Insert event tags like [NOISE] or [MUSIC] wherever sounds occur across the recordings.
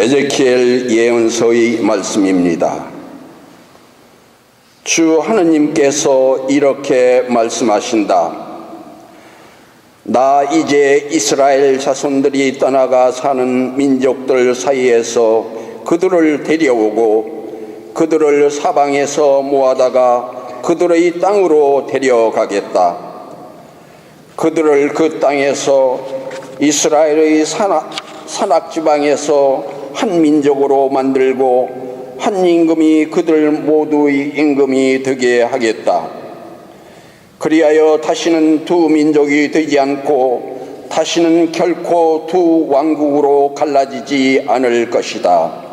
에제키엘 예언서의 말씀입니다. 주 하느님께서 이렇게 말씀하신다. 나 이제 이스라엘 자손들이 떠나가 사는 민족들 사이에서 그들을 데려오고 그들을 사방에서 모아다가 그들의 땅으로 데려가겠다. 그들을 그 땅에서 이스라엘의 산악, 산악 지방에서 한 민족으로 만들고 한 임금이 그들 모두의 임금이 되게 하겠다. 그리하여 다시는 두 민족이 되지 않고 다시는 결코 두 왕국으로 갈라지지 않을 것이다.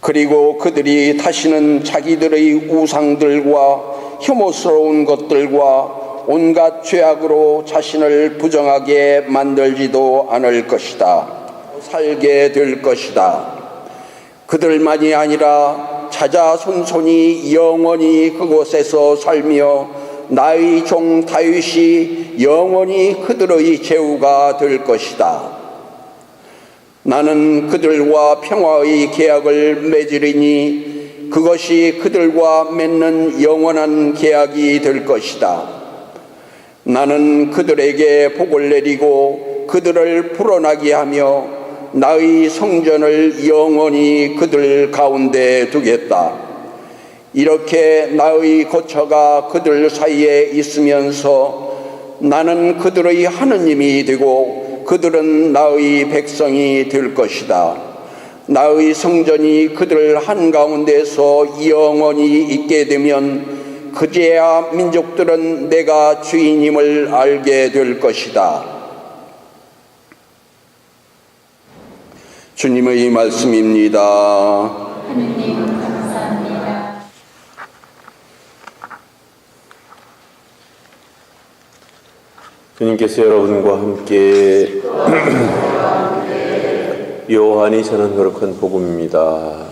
그리고 그들이 다시는 자기들의 우상들과 혐오스러운 것들과 온갖 죄악으로 자신을 부정하게 만들지도 않을 것이다. 살게 될 것이다. 그들만이 아니라 자자손손이 영원히 그곳에서 살며 나의 종 다윗이 영원히 그들의 제후가 될 것이다. 나는 그들과 평화의 계약을 맺으리니 그것이 그들과 맺는 영원한 계약이 될 것이다. 나는 그들에게 복을 내리고 그들을 불어나게 하며 나의 성전을 영원히 그들 가운데 두겠다. 이렇게 나의 거처가 그들 사이에 있으면서 나는 그들의 하느님이 되고 그들은 나의 백성이 될 것이다. 나의 성전이 그들 한가운데서 영원히 있게 되면 그제야 민족들은 내가 주인임을 알게 될 것이다. 주님의 말씀입니다. 주님께서 여러분과 함께 [CLEARS THROAT] 요한이 전한 거룩한 복음입니다.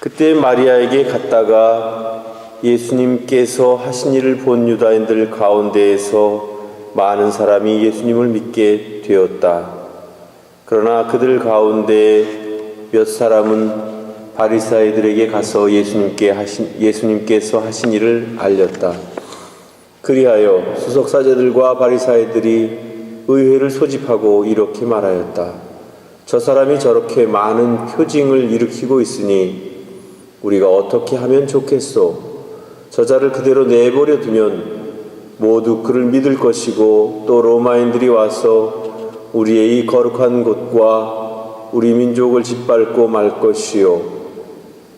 그때 마리아에게 갔다가 예수님께서 하신 일을 본 유다인들 가운데에서 많은 사람이 예수님을 믿게 되었다. 그러나 그들 가운데 몇 사람은 바리사이들에게 가서 예수님께 하신 예수님께서 하신 일을 알렸다. 그리하여 수석 사제들과 바리사이들이 의회를 소집하고 이렇게 말하였다. 저 사람이 저렇게 많은 표징을 일으키고 있으니 우리가 어떻게 하면 좋겠소? 저자를 그대로 내버려 두면 모두 그를 믿을 것이고 또 로마인들이 와서 우리의 이 거룩한 곳과 우리 민족을 짓밟고 말 것이요.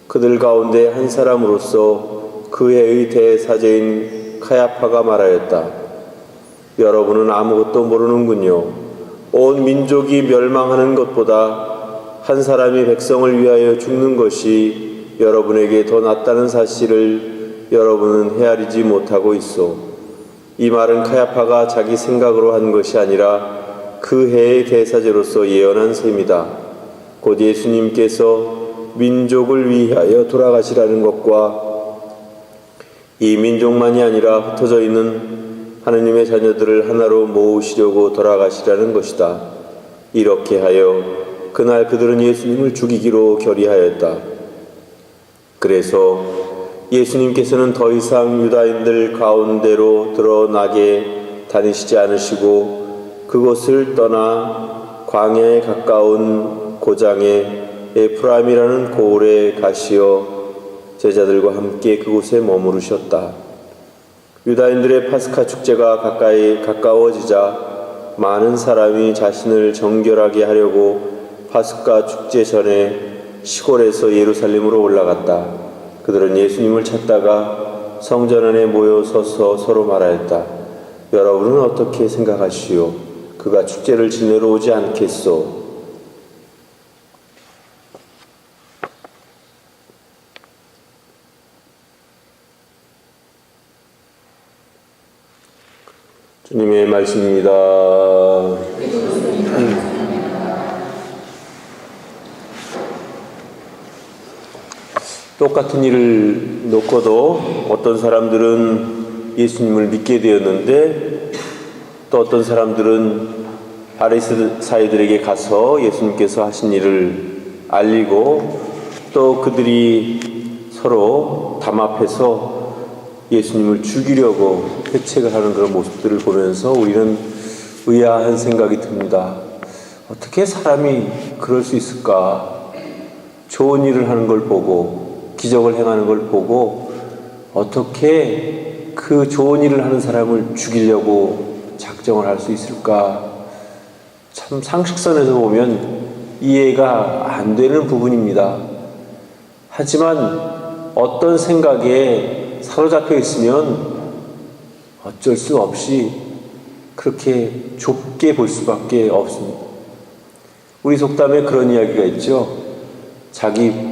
그들 가운데 한 사람으로서 그 해의 대사제인 카야파가 말하였다. 여러분은 아무것도 모르는군요. 온 민족이 멸망하는 것보다 한 사람이 백성을 위하여 죽는 것이 여러분에게 더 낫다는 사실을 여러분은 헤아리지 못하고 있어. 이 말은 카야파가 자기 생각으로 한 것이 아니라 그 해의 대사제로서 예언한 셈이다. 곧 예수님께서 민족을 위하여 돌아가시라는 것과 이 민족만이 아니라 흩어져 있는 하느님의 자녀들을 하나로 모으시려고 돌아가시라는 것이다. 이렇게 하여 그날 그들은 예수님을 죽이기로 결의하였다. 그래서 예수님께서는 더 이상 유다인들 가운데로 드러나게 다니시지 않으시고 그곳을 떠나 광야에 가까운 고장에 에프라임이라는 고을에 가시어 제자들과 함께 그곳에 머무르셨다. 유다인들의 파스카 축제가 가까이 가까워지자 많은 사람이 자신을 정결하게 하려고 파스카 축제 전에 시골에서 예루살렘으로 올라갔다. 그들은 예수님을 찾다가 성전 안에 모여 서서 서로 말하였다. 여러분은 어떻게 생각하시오? 그가 축제를 지내러 오지 않겠소? 주님의 말씀입니다. 똑같은 일을 놓고도 어떤 사람들은 예수님을 믿게 되었는데 또 어떤 사람들은 바리사이들에게 가서 예수님께서 하신 일을 알리고 또 그들이 서로 담합해서 예수님을 죽이려고 회책을 하는 그런 모습들을 보면서 우리는 의아한 생각이 듭니다. 어떻게 사람이 그럴 수 있을까? 좋은 일을 하는 걸 보고 기적을 행하는 걸 보고 어떻게 그 좋은 일을 하는 사람을 죽이려고 작정을 할 수 있을까? 참 상식선에서 보면 이해가 안 되는 부분입니다. 하지만 어떤 생각에 사로잡혀 있으면 어쩔 수 없이 그렇게 좁게 볼 수밖에 없습니다. 우리 속담에 그런 이야기가 있죠. 자기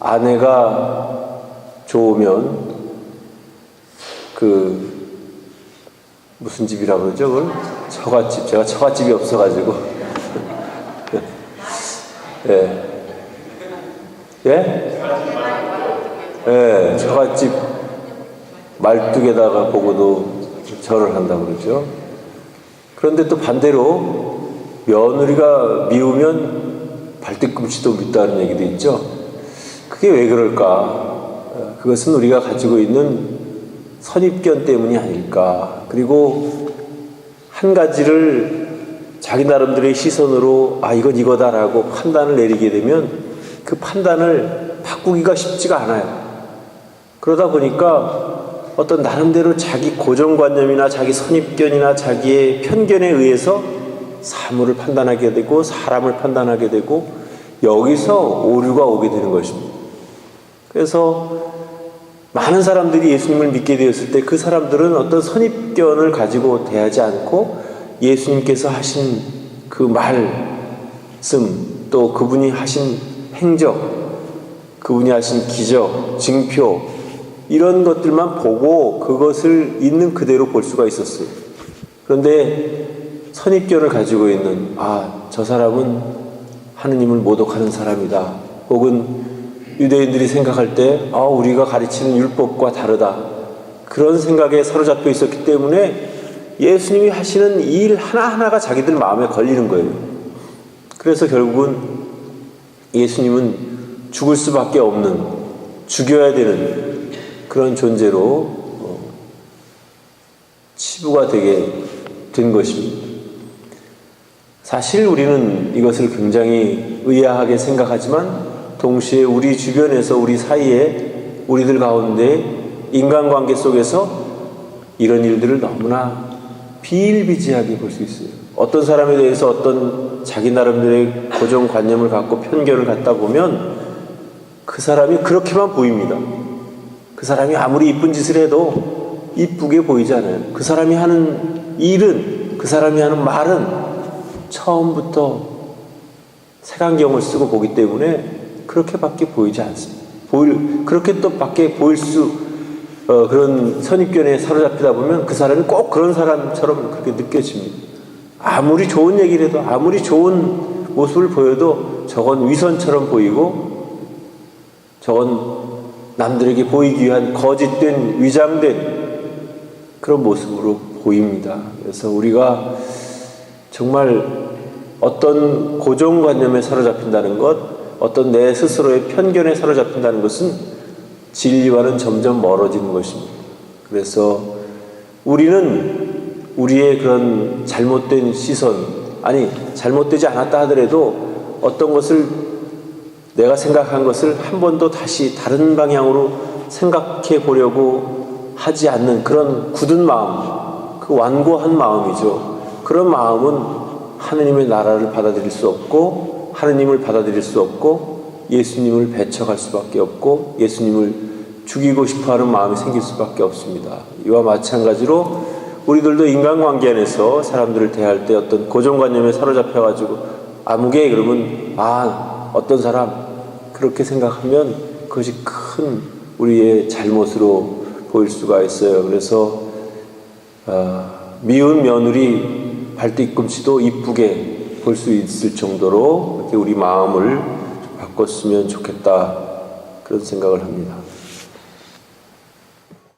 아내가 좋으면 그 무슨 집이라 그러죠? 그걸? 처갓집. 제가 처갓집이 없어가지고. [LAUGHS] 예. 예? 예, 처갓집 말뚝에다가 보고도 절을 한다고 그러죠. 그런데 또 반대로 며느리가 미우면 발뒤꿈치도 밉다는 얘기도 있죠. 그게 왜 그럴까? 어, 그것은 우리가 가지고 있는 선입견 때문이 아닐까. 그리고 한 가지를 자기 나름대로의 시선으로 아, 이건 이거다라고 판단을 내리게 되면 그 판단을 바꾸기가 쉽지가 않아요. 그러다 보니까 어떤 나름대로 자기 고정관념이나 자기 선입견이나 자기의 편견에 의해서 사물을 판단하게 되고 사람을 판단하게 되고 여기서 오류가 오게 되는 것입니다. 그래서 많은 사람들이 예수님을 믿게 되었을 때 그 사람들은 어떤 선입견을 가지고 대하지 않고 예수님께서 하신 그 말씀 또 그분이 하신 행적 그분이 하신 기적, 징표 이런 것들만 보고 그것을 있는 그대로 볼 수가 있었어요. 그런데 선입견을 가지고 있는 아, 저 사람은 하느님을 모독하는 사람이다. 혹은 유대인들이 생각할 때 아, 우리가 가르치는 율법과 다르다. 그런 생각에 사로잡혀 있었기 때문에 예수님이 하시는 일 하나하나가 자기들 마음에 걸리는 거예요. 그래서 결국은 예수님은 죽을 수밖에 없는 죽여야 되는 그런 존재로 어, 치부가 되게 된 것입니다. 사실 우리는 이것을 굉장히 의아하게 생각하지만 동시에 우리 주변에서 우리 사이에 우리들 가운데 인간관계 속에서 이런 일들을 너무나 비일비재하게 볼 수 있어요. 어떤 사람에 대해서 어떤 자기 나름대로의 고정관념을 갖고 편견을 갖다 보면 그 사람이 그렇게만 보입니다. 그 사람이 아무리 이쁜 짓을 해도 이쁘게 보이지 않아요. 그 사람이 하는 일은, 그 사람이 하는 말은 처음부터 색안경을 쓰고 보기 때문에 그렇게밖에 보이지 않습니다. 보일, 그렇게 또 밖에 보일 수, 어, 그런 선입견에 사로잡히다 보면 그 사람이 꼭 그런 사람처럼 그렇게 느껴집니다. 아무리 좋은 얘기를 해도, 아무리 좋은 모습을 보여도 저건 위선처럼 보이고, 저건 남들에게 보이기 위한 거짓된, 위장된 그런 모습으로 보입니다. 그래서 우리가 정말 어떤 고정관념에 사로잡힌다는 것, 어떤 내 스스로의 편견에 사로잡힌다는 것은 진리와는 점점 멀어지는 것입니다. 그래서 우리는 우리의 그런 잘못된 시선, 아니, 잘못되지 않았다 하더라도 어떤 것을 내가 생각한 것을 한 번도 다시 다른 방향으로 생각해 보려고 하지 않는 그런 굳은 마음, 그 완고한 마음이죠. 그런 마음은 하느님의 나라를 받아들일 수 없고 하느님을 받아들일 수 없고 예수님을 배척할 수밖에 없고 예수님을 죽이고 싶어 하는 마음이 생길 수밖에 없습니다. 이와 마찬가지로 우리들도 인간관계 안에서 사람들을 대할 때 어떤 고정관념에 사로잡혀가지고 아무개 그러면 아 어떤 사람 그렇게 생각하면 그것이 큰 우리의 잘못으로 보일 수가 있어요. 그래서 어, 미운 며느리 발뒤꿈치도 이쁘게 볼 수 있을 정도로 이렇게 우리 마음을 바꿨으면 좋겠다 그런 생각을 합니다.